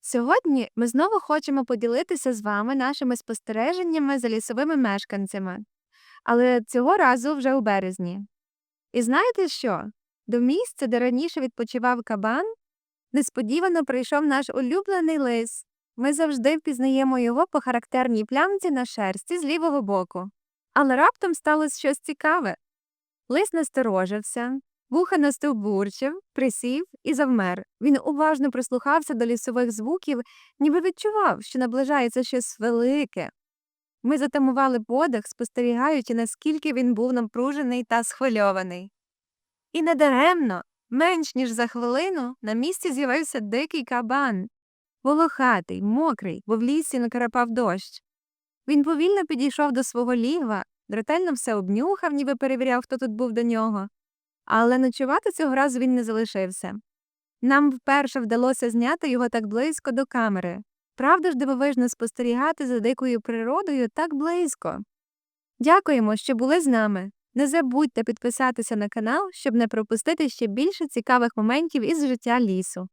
Сьогодні ми знову хочемо поділитися з вами нашими спостереженнями за лісовими мешканцями, але цього разу вже у березні. І знаєте що? До місця, де раніше відпочивав кабан, несподівано прийшов наш улюблений лис. Ми завжди впізнаємо його по характерній плямці на шерсті з лівого боку. Але раптом сталося щось цікаве. Лис насторожився, вуха настовбурчив, присів і завмер. Він уважно прислухався до лісових звуків, ніби відчував, що наближається щось велике. Ми затамували подих, спостерігаючи, наскільки він був напружений та схвильований. І недаремно, менш ніж за хвилину, на місці з'явився дикий кабан. Волохатий, мокрий, бо в лісі накрапав дощ. Він повільно підійшов до свого лігва, ретельно все обнюхав, ніби перевіряв, хто тут був до нього. Але ночувати цього разу він не залишився. Нам вперше вдалося зняти його так близько до камери. Правда ж дивовижно спостерігати за дикою природою так близько. Дякуємо, що були з нами. Не забудьте підписатися на канал, щоб не пропустити ще більше цікавих моментів із життя лісу.